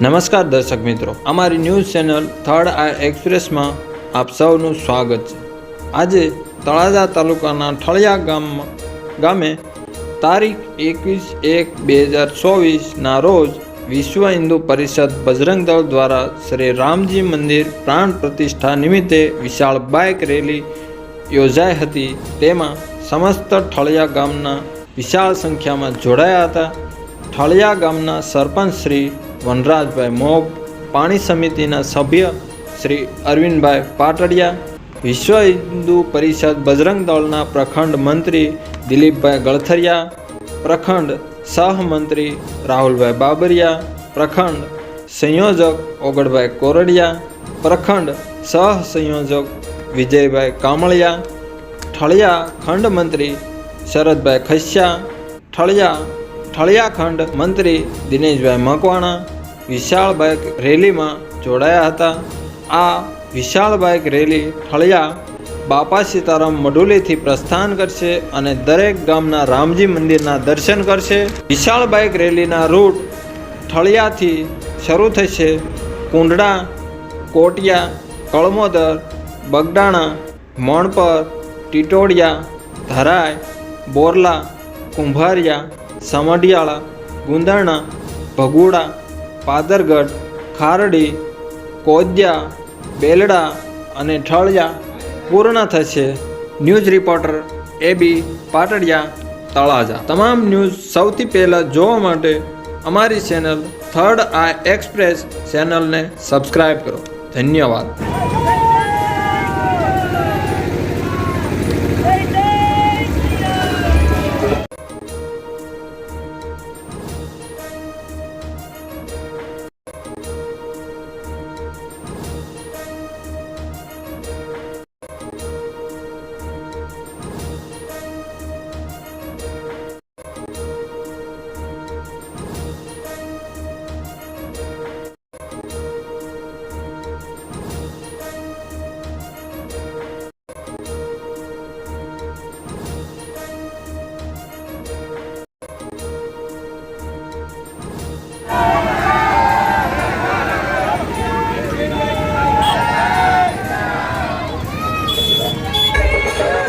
નમસ્કાર દર્શક મિત્રો. અમારી ન્યૂઝ ચેનલ થર્ડ આઈ એક્સપ્રેસમાં આપ સૌનું સ્વાગત છે. આજે તળાજા તાલુકાના ઠળિયા ગામ ગામે તારીખ એકવીસ એક બે હજાર ચોવીસના રોજ વિશ્વ હિન્દુ પરિષદ બજરંગ દળ દ્વારા શ્રી રામજી મંદિર પ્રાણ પ્રતિષ્ઠા નિમિત્તે વિશાળ બાઇક રેલી યોજાઈ હતી. તેમાં સમસ્ત ઠળિયા ગામના વિશાળ સંખ્યામાં જોડાયા હતા. ઠળિયા ગામના સરપંચ શ્રી વનરાજભાઈ મોબ પાણી સમિતિના સભ્ય શ્રી અરવિંદભાઈ પાટડિયા, વિશ્વ હિન્દુ પરિષદ બજરંગ દળના પ્રખંડ મંત્રી દિલીપભાઈ ગળથરિયા, પ્રખંડ સહમંત્રી રાહુલભાઈ બાબરિયા, પ્રખંડ સંયોજક ઓગળભાઈ કોરડિયા, પ્રખંડ સહ સંયોજક વિજયભાઈ કામળિયા, ઠળિયા ખંડ મંત્રી શરદભાઈ ખસ્યા, ઠળિયા ઠળિયા ખંડ મંત્રી દિનેશભાઈ મકવાણા વિશાળ બાઇક રેલીમાં જોડાયા હતા. આ વિશાળ બાઇક રેલી ઠળિયા બાપા સીતારામ મડુલીથી પ્રસ્થાન કરશે અને દરેક ગામના રામજી મંદિરના દર્શન કરશે. વિશાળ બાઇક રેલીના રૂટ ઠળિયાથી શરૂ થશે. કુંડડા કોટિયા, કળમોદર, બગડાણા, મોણપર, ટીટોડિયા, ધરાય, બોરલા, કુંભારિયા સમઢિયાળા ગુંદરણા ભગુડા, પાદરગઢ, ખારડી, કોદ્યા, બેલડા અને ઠળિયા પૂર્ણ થશે. News reporter A B Patadiya, Talaja. તમામ ન્યૂઝ સૌથી પહેલાં જોવા માટે અમારી ચેનલ થર્ડ આઈ એક્સપ્રેસ ચેનલને સબસ્ક્રાઈબ કરો. ધન્યવાદ.